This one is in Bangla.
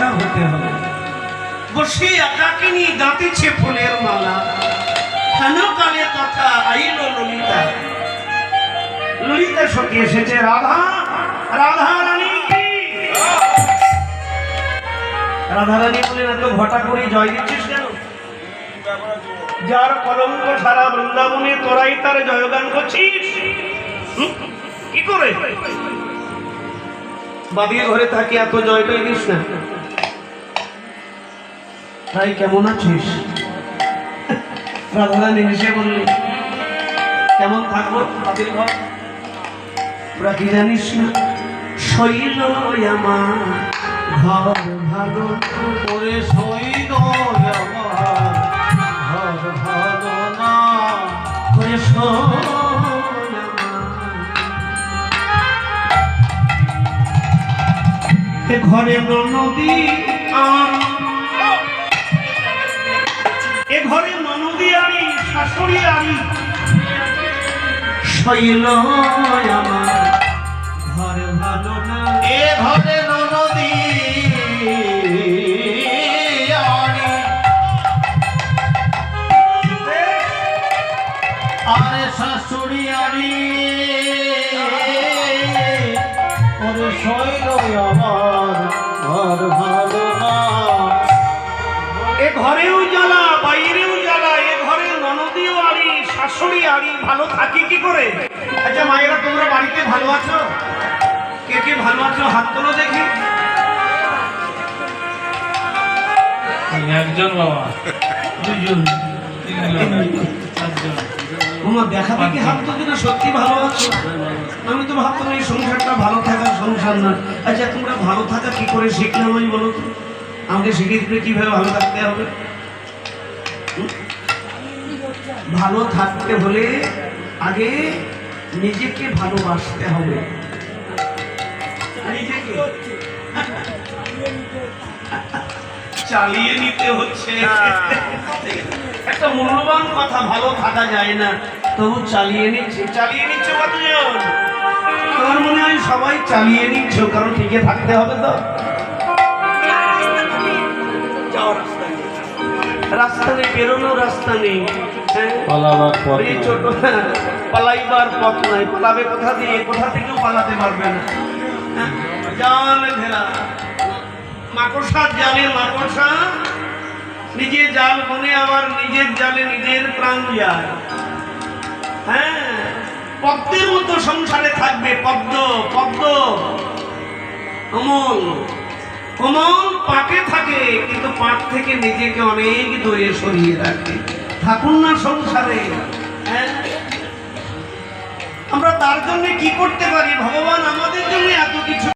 থাকতে হবে। বসে একাকিনী দাঁতিছে ফুলের মালা। হেন কালে কথা আইল ললিতা। ললিতা সখী এসেছে, রাধা রাধা রানী। রাধা রানী বলে এত ঘটা করে জয় দিচ্ছিস কেন? যার কলঙ্ক সারা বৃন্দাবনে তোরাই তার জয়গান করছিস? কি করে? বাবির ঘরে থাকি এত জয় টয় দিস না। তাই কেমন আছিস? রাধারানী হেসে বললি, কেমন থাকব বাবির ঘর? তোরা কি জানিস না, শৈল আমার ভালো আমার করে আমার। এ ঘরে নদী এ ঘরে ননদী আরি শাশুড়ি আরি শৈল আমার ঘর ভালো না। এ ঘরে নদী আরে আরে শাশুড়ি আরে ওরে শৈল আমার ঘর ভালো না। এ ঘরেও জ্বালা শাশুড়ি আরি ভালো থাকি কি করে? আচ্ছা মায়েরা তোমরা বাড়িতে ভালো আছো? কে কে ভালো আছো? হাত তোলো দেখি। একজন বাবা। দুজন তিনজন চারজন। তোমার দেখা হাত তো না সত্যি ভালো আছো? আমি তো ভাবতাম এই সংসারটা ভালো থাকার সংসার না। আচ্ছা তোমরা ভালো থাকা কি করে শিখলাম আমি বলো তো? আমাকে শিখিয়ে দিলে কীভাবে ভালো থাকতে হবে? হুম? ভালো থাকতে হলে আগে নিজেকে ভালোবাসতে হবে। নিজেকে। চালিয়ে নিতে হচ্ছে। একটা মূল্যবান কথা ভালো থাকা যায় না। তবু চালিয়ে নিচ্ছে চালিয়ে নিচ্ছে কতজন? তোমার মনে হয় সবাই চালিয়ে নিচ্ছ কারণ টিকে থাকতে হবে তো। যাও রাস্তা নেই। বেরোনো রাস্তা নেই। পালাবার পথ এই ছোট পালাইবার পথ নাই। পালাবে কোথা দিয়ে? কোথা থেকেও পালাতে পারবে না। হ্যাঁ? জাল ঘেরা জালে মাকড়সা। নিজে জাল বনে আবার নিজের জালে নিজের প্রাণ যায়। হ্যাঁ? পদ্মের মতো সংসারে থাকবে পদ্ম পদ্ম। অমল। কমল পাকে থাকে কিন্তু পাক থেকে নিজেকে অনেক দূরে সরিয়ে রাখে। থাকুন না সংসারে হ্যাঁ? আমরা তার জন্য কি করতে পারি ভগবান আমাদের জন্য এত কিছু